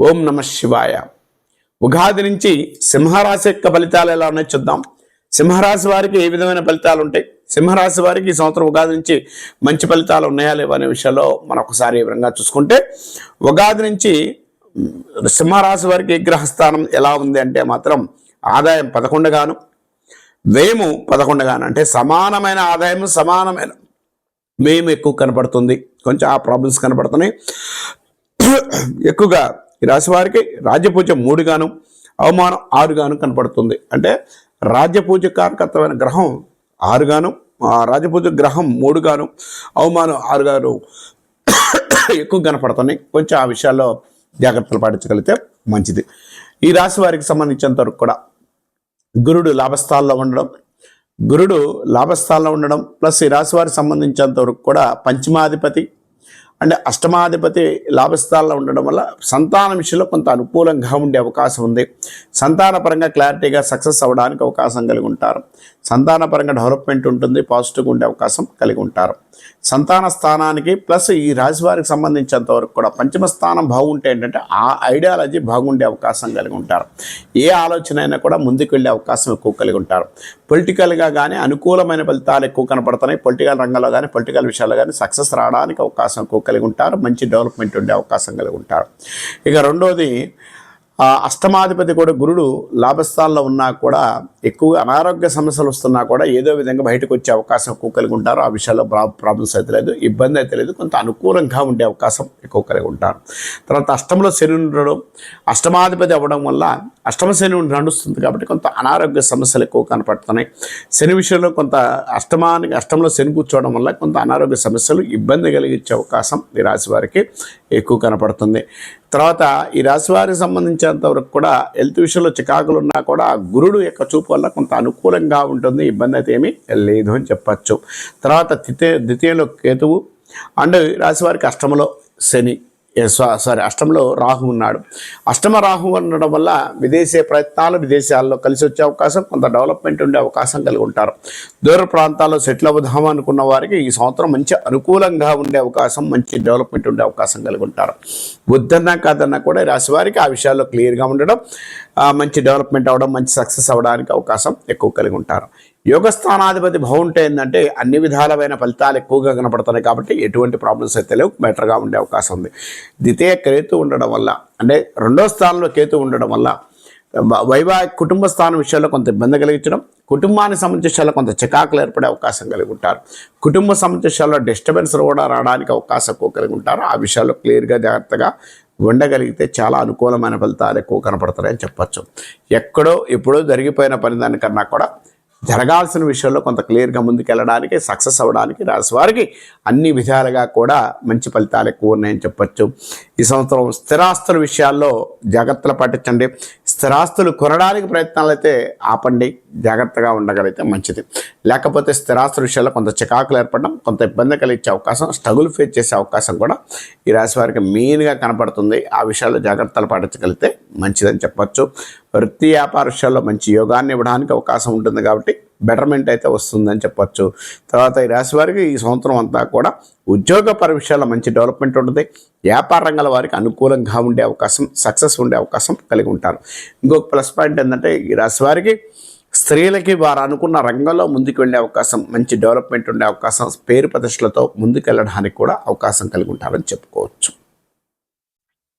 ఓం నమ శివాయ. ఉగాది నుంచి సింహరాశి యొక్క ఫలితాలు ఎలా ఉన్నాయో చూద్దాం. సింహరాశి వారికి ఏ విధమైన ఫలితాలు ఉంటాయి? సింహరాశి వారికి ఈ సంవత్సరం ఉగాది నుంచి మంచి ఫలితాలు ఉన్నాయా లేవా అనే విషయంలో మనం ఒకసారి వివరంగా చూసుకుంటే ఉగాది నుంచి సింహరాశి వారికి గ్రహస్థానం ఎలా ఉంది అంటే మాత్రం ఆదాయం పదకొండుగాను వ్యయము పదకొండుగాను. అంటే సమానమైన ఆదాయం సమానమైన వ్యయం ఎక్కువ కనపడుతుంది. కొంచెం ఆ ప్రాబ్లమ్స్ కనపడుతున్నాయి. ఎక్కువగా ఈ రాశి వారికి రాజ్యపూజ మూడుగాను అవమానం ఆరుగాను కనపడుతుంది. అంటే రాజ్యపూజ కారకత్వమైన గ్రహం ఆరుగాను ఆ రాజపూజ గ్రహం మూడుగాను అవమానం ఆరుగాను ఎక్కువ కనపడుతున్నాయి. కొంచెం ఆ విషయాల్లో జాగ్రత్తలు పాటించగలిగితే మంచిది. ఈ రాశి వారికి సంబంధించినంత వరకు కూడా గురుడు లాభస్థాల్లో ఉండడం గురుడు లాభస్థానంలో ఉండడం ప్లస్ ఈ రాశి వారికి సంబంధించినంత వరకు కూడా పంచమాధిపతి అంటే అష్టమాధిపతి లాభస్థానంలో ఉండడం వల్ల సంతాన విషయంలో కొంత అనుకూలంగా ఉండే అవకాశం ఉంది. సంతానపరంగా క్లారిటీగా సక్సెస్ అవ్వడానికి అవకాశం కలిగి ఉంటారు. సంతానపరంగా డెవలప్మెంట్ ఉంటుంది పాజిటివ్గా ఉండే అవకాశం కలిగి ఉంటారు. సంతాన స్థానానికి ప్లస్ ఈ రాశివారికి సంబంధించినంత వరకు కూడా పంచమ స్థానం బాగుంటే ఏంటంటే ఆ ఐడియాలజీ బాగుండే అవకాశం కలిగి ఉంటారు. ఏ ఆలోచన అయినా కూడా ముందుకు వెళ్ళే అవకాశం ఎక్కువ కలిగి ఉంటారు. పొలిటికల్గా కానీ అనుకూలమైన ఫలితాలు ఎక్కువ కనపడుతున్నాయి. పొలిటికల్ రంగంలో కానీ పొలిటికల్ విషయాల్లో కానీ సక్సెస్ రావడానికి అవకాశం ఎక్కువ కలిగి ఉంటారు. మంచి డెవలప్మెంట్ ఉండే అవకాశం కలిగి ఉంటారు. ఇక రెండోది అష్టమాధిపతి కూడా గురుడు లాభస్థాల్లో ఉన్నా కూడా ఎక్కువగా అనారోగ్య సమస్యలు వస్తున్నా కూడా ఏదో విధంగా బయటకు వచ్చే అవకాశం ఎక్కువ కలిగి ఉంటారు. ఆ విషయాల్లో ప్రా ప్రాబ్లమ్స్ అయితే లేదు ఇబ్బంది అయితే లేదు కొంత అనుకూలంగా ఉండే అవకాశం ఎక్కువ కలిగి ఉంటారు. తర్వాత అష్టంలో శని ఉండడం అష్టమాధిపతి అవ్వడం వల్ల అష్టమ శని నడుస్తుంది కాబట్టి కొంత అనారోగ్య సమస్యలు ఎక్కువ కనపడుతున్నాయి. శని విషయంలో కొంత అష్టమానికి అష్టంలో శని కూర్చోవడం వల్ల కొంత అనారోగ్య సమస్యలు ఇబ్బంది కలిగించే అవకాశం ఈ రాశి వారికి ఎక్కువ కనపడుతుంది. తర్వాత ఈ రాశి వారికి సంబంధించినంత వరకు కూడా హెల్త్ విషయంలో చికాకులు ఉన్నా కూడా గురుడు యొక్క చూపు వల్ల కొంత అనుకూలంగా ఉంటుంది. ఇబ్బంది అయితే ఏమీ లేదు అని చెప్పచ్చు. తర్వాత ద్వితీయ ద్వితీయంలో కేతువు. అండ్ ఈ రాశి వారికి అష్టమలో శని. సారీ అష్టంలో రాహు ఉన్నాడు. అష్టమ రాహు ఉండడం వల్ల విదేశీ ప్రయత్నాలు విదేశాల్లో కలిసి వచ్చే అవకాశం కొంత డెవలప్మెంట్ ఉండే అవకాశం కలిగి ఉంటారు. దూర ప్రాంతాల్లో సెటిల్ అవుదాం అనుకున్న వారికి ఈ సంవత్సరం మంచి అనుకూలంగా ఉండే అవకాశం మంచి డెవలప్మెంట్ ఉండే అవకాశం కలిగి ఉంటారు. వద్దన్నా కాదన్నా కూడా రాశి వారికి ఆ విషయాల్లో క్లియర్గా ఉండడం మంచి డెవలప్మెంట్ అవ్వడం మంచి సక్సెస్ అవ్వడానికి అవకాశం ఎక్కువ కలిగి ఉంటారు. యోగ స్థానాధిపతి బాగుంటే ఏంటంటే అన్ని విధాలమైన ఫలితాలు ఎక్కువగా కనపడుతున్నాయి కాబట్టి ఎటువంటి ప్రాబ్లమ్స్ అయితే లేవు. బెటర్గా ఉండే అవకాశం ఉంది. ద్వితీయ కేతు ఉండడం వల్ల అంటే రెండో స్థానంలో కేతు ఉండడం వల్ల వైవాహిక కుటుంబ స్థానం విషయాల్లో కొంత ఇబ్బంది కలిగించడం కుటుంబానికి సంబంధించిన విషయాల్లో కొంత చికాకులు ఏర్పడే అవకాశం కలిగి ఉంటారు. కుటుంబ సంబంధించిన విషయాల్లో డిస్టర్బెన్స్ కూడా రావడానికి అవకాశం ఎక్కువ కలిగి ఉంటారు. ఆ విషయాల్లో క్లియర్గా జాగ్రత్తగా ఉండగలిగితే చాలా అనుకూలమైన ఫలితాలు ఎక్కువ కనపడతాయని చెప్పచ్చు. ఎక్కడో ఎప్పుడో జరిగిపోయిన పని దానికన్నా కూడా జరగాల్సిన విషయంలో కొంత క్లియర్గా ముందుకెళ్ళడానికి సక్సెస్ అవ్వడానికి రాశివారికి అన్ని విధాలుగా కూడా మంచి ఫలితాలు ఎక్కువ ఉన్నాయని చెప్పచ్చు. ఈ సంవత్సరం స్థిరాస్తుల విషయాల్లో జాగ్రత్తలు పాటించండి. స్థిరాస్తులు కొనడానికి ప్రయత్నాలు అయితే ఆపండి. జాగ్రత్తగా ఉండగలిగితే మంచిది. లేకపోతే స్థిరాస్తుల విషయాల్లో కొంత చికాకులు ఏర్పడడం కొంత ఇబ్బంది కలిగించే అవకాశం స్ట్రగుల్ ఫేస్ చేసే అవకాశం కూడా ఈ రాశి వారికి మెయిన్గా కనపడుతుంది. ఆ విషయాల్లో జాగ్రత్తలు పాటించగలిగితే మంచిదని చెప్పచ్చు. వృత్తి వ్యాపార విషయాల్లో మంచి యోగాన్ని ఇవ్వడానికి అవకాశం ఉంటుంది కాబట్టి బెటర్మెంట్ అయితే వస్తుందని చెప్పొచ్చు. తర్వాత ఈ రాశి వారికి ఈ సంవత్సరం అంతా కూడా ఉద్యోగపర విషయాల్లో మంచి డెవలప్మెంట్ ఉంటుంది. వ్యాపార రంగాల వారికి అనుకూలంగా ఉండే అవకాశం సక్సెస్ ఉండే అవకాశం కలిగి ఉంటారు. ఇంకొక ప్లస్ పాయింట్ ఏంటంటే ఈ రాశి వారికి స్త్రీలకి వారు అనుకున్న రంగంలో ముందుకు వెళ్ళే అవకాశం మంచి డెవలప్మెంట్ ఉండే అవకాశం పేరు ప్రతిష్టలతో ముందుకెళ్ళడానికి కూడా అవకాశం కలిగి ఉంటారని చెప్పుకోవచ్చు.